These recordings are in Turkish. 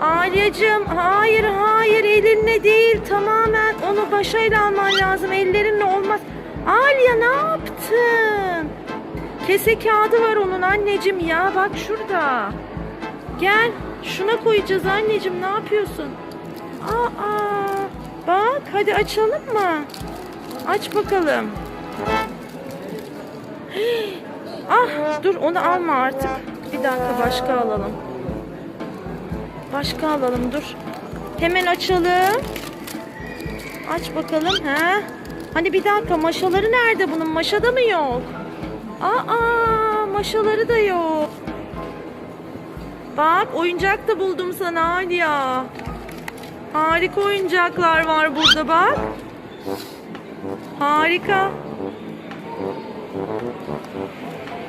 Alyacığım hayır hayır elinle değil tamamen onu başayla alman lazım ellerinle olmaz. Alya ne yaptın? Kese kağıdı var onun anneciğim ya bak şurada. Gel şuna koyacağız anneciğim ne yapıyorsun? Aa bak hadi açalım mı? Aç bakalım. Ah dur onu alma artık. Bir dakika başka alalım. Başka alalım dur. Hemen açalım. Aç bakalım. He? Hani bir dakika maşaları nerede bunun? Maşa da mı yok? Aa maşaları da yok. Bak oyuncak da buldum sana Alya. Harika oyuncaklar var burada bak. Harika.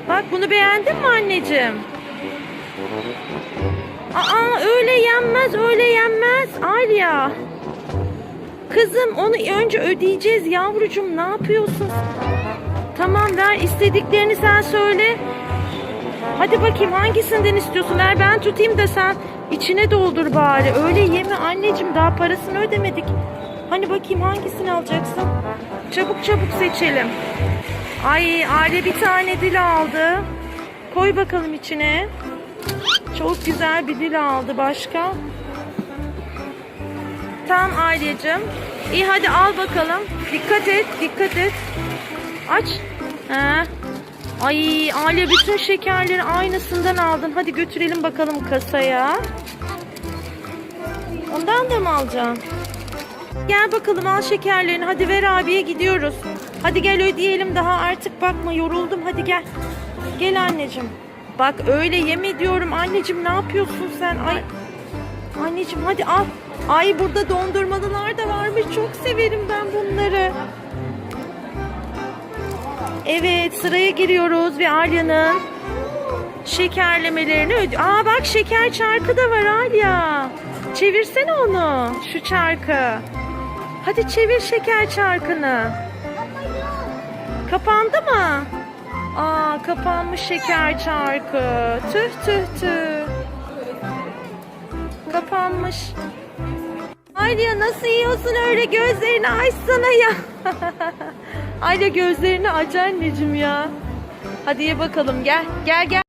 Bak bunu beğendin mi anneciğim? Aa öyle yenmez Alya. Kızım onu önce ödeyeceğiz yavrucuğum ne yapıyorsun? Tamam ver istediklerini sen söyle. Hadi bakayım hangisinden istiyorsun? Ver ben tutayım da sen içine doldur bari. Öyle yeme anneciğim daha parasını ödemedik. Hani bakayım hangisini alacaksın? Çabuk çabuk seçelim. Ay Aile bir tane dil aldı. Koy bakalım içine. Çok güzel bir dil aldı başka. Tamam Aileciğim. İyi hadi al bakalım. Dikkat et, dikkat et. Aç. He. Ay Aile bütün şekerleri aynısından aldın. Hadi götürelim bakalım kasaya. Ondan da mı alacaksın? Gel bakalım al şekerlerini. Hadi ver abiye gidiyoruz. Hadi gel ödeyelim daha artık bakma yoruldum. Hadi gel. Gel anneciğim. Bak öyle yeme diyorum. Anneciğim ne yapıyorsun sen? Ay. Anneciğim hadi al. Ay burada dondurmalılar da varmış. Çok severim ben bunları. Evet sıraya giriyoruz ve Alya'nın şekerlemelerini ödüyor. Aa bak şeker çarkı da var Alya. Çevirsene onu şu çarkı. Hadi çevir şeker çarkını. Kapandı mı? Aa kapanmış şeker çarkı. Tüh tüh tüh. Kapanmış. Alya nasıl yiyorsun öyle gözlerini açsana ya. Alya gözlerini aç anneciğim ya. Hadi ye bakalım gel. Gel gel.